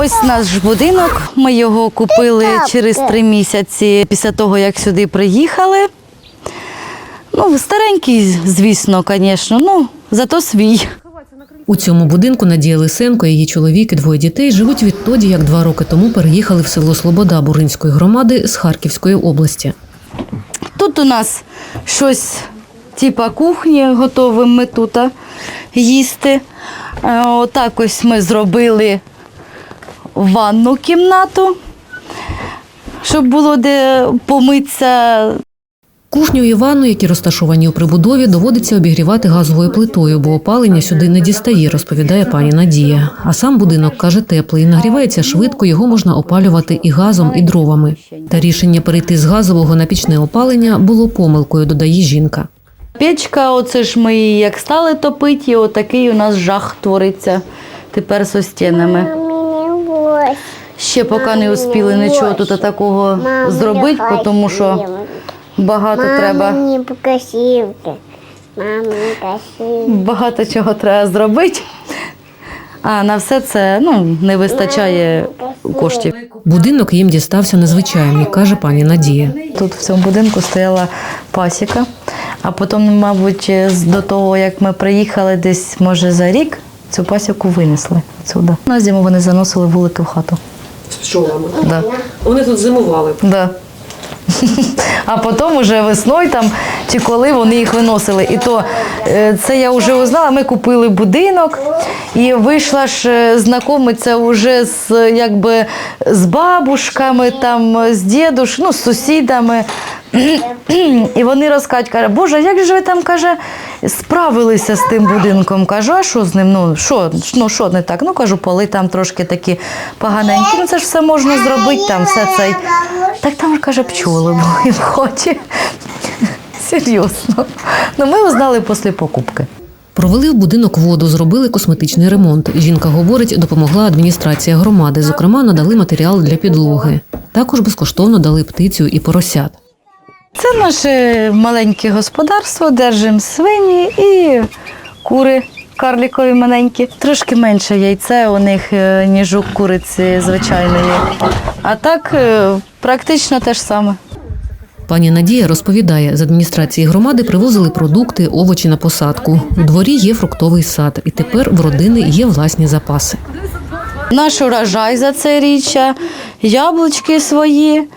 Ось наш будинок. Ми його купили через три місяці після того, як сюди приїхали. Ну, старенький, звісно, звісно, ну, зато свій. У цьому будинку Надія Лисенко, її чоловік і двоє дітей живуть відтоді, як два роки тому переїхали в село Слобода Буринської громади з Харківської області. Тут у нас щось типа кухні, готовимо ми тут їсти. Отак ось ми зробили ванну кімнату, щоб було де помитися. Кухню і ванну, які розташовані у прибудові, доводиться обігрівати газовою плитою, бо опалення сюди не дістає, розповідає пані Надія. А сам будинок каже теплий, нагрівається швидко, його можна опалювати і газом, і дровами. Та рішення перейти з газового на пічне опалення було помилкою, додає жінка. Печка, оце ж ми як стали топити, і отакий у нас жах твориться тепер з стінами. Ще поки не успіли нічого тут такого зробити, тому що багато треба. Багато чого треба зробити. А на все це ну, не вистачає коштів. Будинок їм дістався незвичайний, каже пані Надія. Тут в цьому будинку стояла пасіка, а потім, мабуть, з- до того, як ми приїхали десь, може, за рік, цю пасіку винесли відсюди. На зиму вони заносили вулики в хату. З пчолами. Да. Вони тут зимували. Да. А потім уже весною там чи коли вони їх виносили. І то е, це я вже узнала. Ми купили будинок і вийшла ж е, знайомиця вже з якби з бабушками, там з дідуш, ну з сусідами. І вони розкажуть, каже, Боже, як же ви там каже, справилися з тим будинком? Кажу, а що з ним? Ну що, ну що не так? Ну кажу, поли там трошки такі поганенькі. Ну це ж все можна зробити, там все цей. Так там каже, пчоли були в хоті. Серйозно. Ну ми узнали після покупки. Провели в будинок воду, зробили косметичний ремонт. Жінка говорить, допомогла адміністрація громади. Зокрема, надали матеріал для підлоги. Також безкоштовно дали птицю і поросят. Це наше маленьке господарство, держимо свині і кури карлікові маленькі. Трошки менше яйце у них, е, ніж у куриці звичайної. А так е, практично те ж саме. Пані Надія розповідає, з адміністрації громади привозили продукти, овочі на посадку. У дворі є фруктовий сад, і тепер в родини є власні запаси. Наш урожай за це річчя, яблучки свої,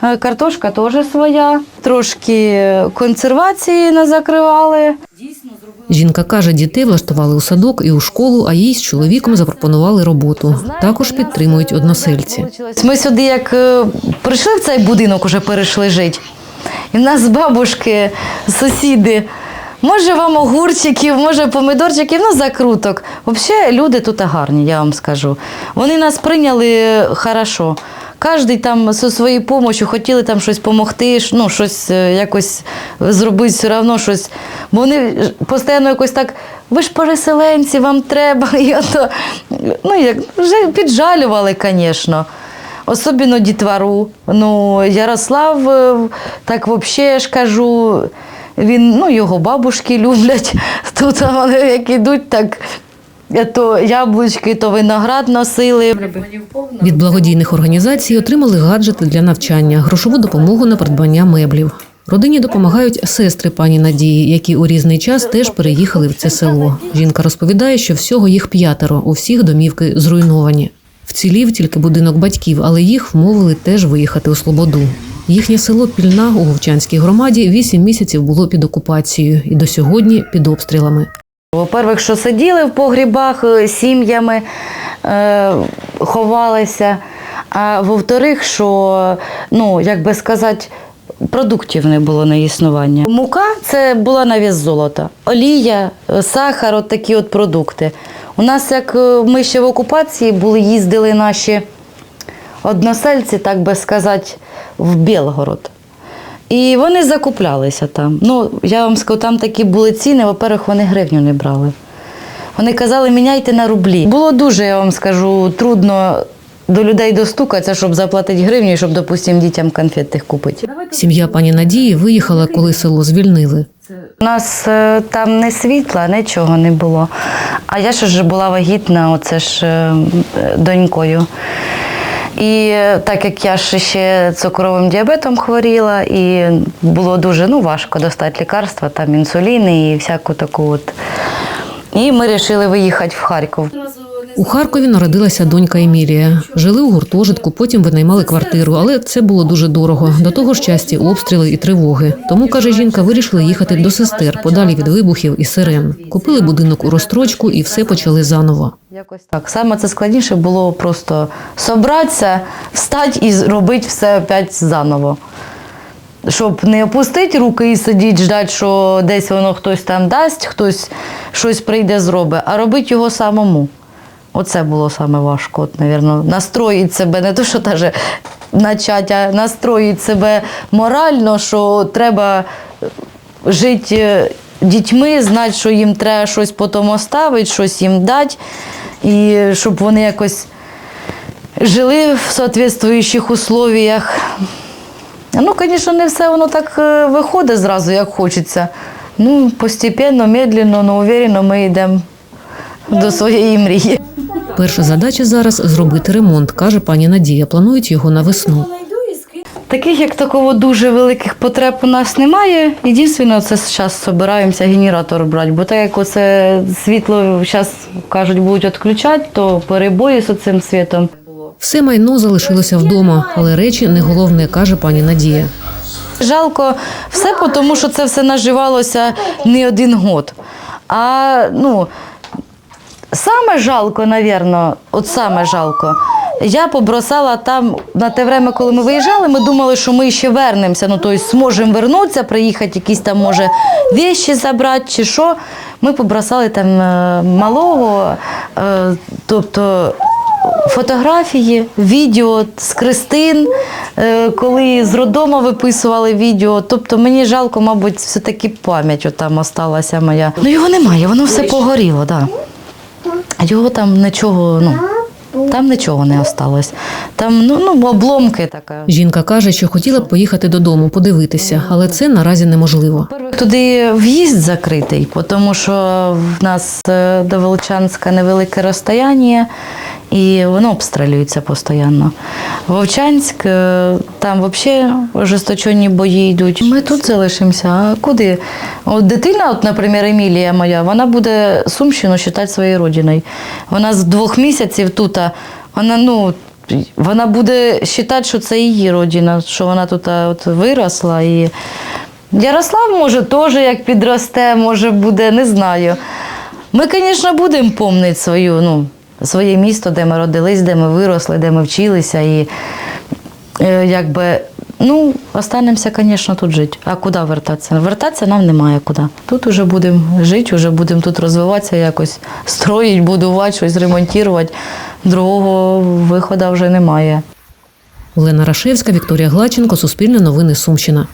картошка теж своя, трошки консервації не закривали. Жінка каже, дітей влаштували у садок і у школу, а їй з чоловіком запропонували роботу. Також підтримують односельці. Ми сюди, як е, прийшли в цей будинок, уже перейшли жити. І в нас бабушки, сусіди. Може, вам огурчиків, може, помидорчиків, ну, закруток. Взагалі, люди тут гарні, я вам скажу. Вони нас прийняли хорошо. Кожен там зі своєю допомогою хотіли там щось допомогти, ну, щось е, якось зробити все одно щось. Бо вони постійно якось так, ви ж переселенці, вам треба. І ото, ну, як, вже піджалювали, звісно. Особливо дітвору. Ну, Ярослав, е, так взагалі ж кажу, він, ну, його бабушки люблять. Тут вони як ідуть, так то яблучки, то виноград носили. Від благодійних організацій отримали гаджети для навчання, грошову допомогу на придбання меблів. Родині допомагають сестри пані Надії, які у різний час теж переїхали в це село. Жінка розповідає, що всього їх п'ятеро, у всіх домівки зруйновані. Вцілів тільки будинок батьків, але їх вмовили теж виїхати у Слободу. Їхнє село Пільна у Говчанській громаді вісім місяців було під окупацією і до сьогодні під обстрілами. Во-первых, що сиділи в погрібах е, сім'ями, е, ховалися. А во-вторых, що, ну, як би сказати, продуктів не було на існування. Мука це була на вес золота. Олія, е, сахар, от такі от продукти. У нас, як ми ще в окупації були, їздили наші односельці, так би сказати, в Білгород. І вони закуплялися там. Ну, я вам скажу, там такі були ціни, во-первых, вони гривню не брали. Вони казали, міняйте на рублі. Було дуже, я вам скажу, трудно до людей достукатися, щоб заплатити гривню, і щоб, допустимо, дітям конфетних купити. Сім'я пані Надії виїхала, коли село звільнили. У нас е, там не світла, нічого не було. А я ж була вагітна, оце ж е, донькою. І е, так як я ще цукровим діабетом хворіла, і було дуже ну, важко достати лікарства, там інсуліни і всяку таку от. І ми вирішили виїхати в Харків. У Харкові народилася донька Емілія. Жили у гуртожитку, потім винаймали квартиру, але це було дуже дорого. До того ж часті обстріли і тривоги. Тому каже жінка, вирішили їхати до сестер подалі від вибухів і сирен. Купили будинок у розстрочку і все почали заново. Якось так. Саме це складніше було просто собратися, встати і робити все опять заново. Щоб не опустити руки і сидіти, ждати, що десь воно хтось там дасть, хтось щось прийде зробить, а робити його самому. Оце було саме важко, от, навірно, настроїти себе, не то, що даже начати, а настроїти себе морально, що треба жити е, дітьми, знати, що їм треба щось потім оставити, щось їм дати, і щоб вони якось жили в соответствуючих условиях. Ну, звісно, не все воно так е, виходить зразу, як хочеться. Ну, постепенно, медленно, але уверенно ми йдемо до своєї мрії. Перша задача зараз зробити ремонт, каже пані Надія. Планують його на весну. Таких, як такого дуже великих потреб у нас немає. Єдине, це зараз збираємося генератор брати, бо так як оце світло зараз кажуть, будуть відключати, то перебої з цим світом. Все майно залишилося вдома, але речі не головне, каже пані Надія. Жалко все, тому що це все наживалося не один год. А ну, саме жалко, напевно, от саме жалко. Я побросала там на те время, коли ми виїжджали, ми думали, що ми ще вернемося, ну тобто зможемо вернутися, приїхати, якісь там, може, вещі забрати чи що. Ми побросали там е, малого, е, тобто фотографії, відео з Кристин, е, коли з роддому виписували відео. Тобто мені жалко, мабуть, все-таки пам'ять там осталася моя. Ну його немає, воно все погоріло, так. Да. Його там нічого, ну, там нічого не осталось. Там ну, ну, обломки така. Жінка каже, що хотіла б поїхати додому, подивитися, але це наразі неможливо. Туди в'їзд закритий, тому що в нас е, до Волчанська невелике розстояння і воно обстрілюється постійно. Вовчанськ, е, там взагалі ожесточені бої йдуть. Ми тут залишимося. А куди? От дитина, от, наприклад, Емілія моя, вона буде Сумщину вважати своєю родиною. Вона з двох місяців тут, вона, ну, вона буде вважати, що це її родина, що вона тут от, виросла. І... Ярослав, може, теж як підросте, може буде, не знаю. Ми, звісно, будемо пам'ятати свою, ну, своє місто, де ми родились, де ми виросли, де ми вчилися. І е, якби, ну, останемося, звісно, тут жити. А куди вертатися? Вертатися нам немає куди. Тут вже будемо жити, вже будемо тут розвиватися, якось строїти, будувати, щось ремонтувати. Другого виходу вже немає. Олена Рашевська, Вікторія Глаченко, Суспільне новини Сумщина.